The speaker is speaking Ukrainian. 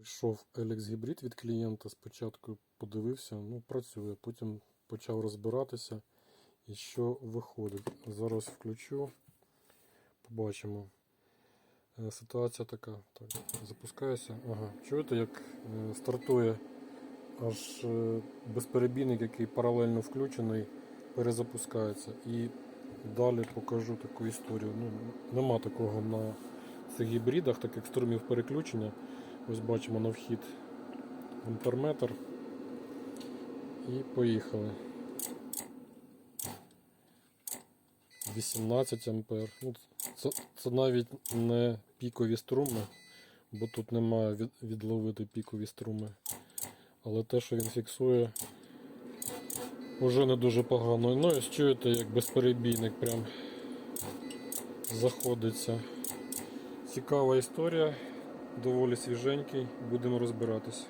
Прийшов Elix гібрид від клієнта, спочатку подивився, ну працює, потім почав розбиратися і що виходить. Зараз включу, побачимо. Е, Ситуація така. Так, запускаюся. Ага, чуєте, як е, стартує аж е, безперебійник, який паралельно включений, перезапускається. І далі покажу таку історію. Ну, нема такого на цих гібридах, так як струмів переключення. Ось бачимо на вхід амперметр. І поїхали. 18 ампер. Ну, це, це навіть не пікові струми, бо тут немає від, відловити пікові струми. Але те, що він фіксує, вже не дуже погано. Ну і чуєте, як безперебійник прям заходиться. Цікава історія, доволі свіженький, будемо розбиратись.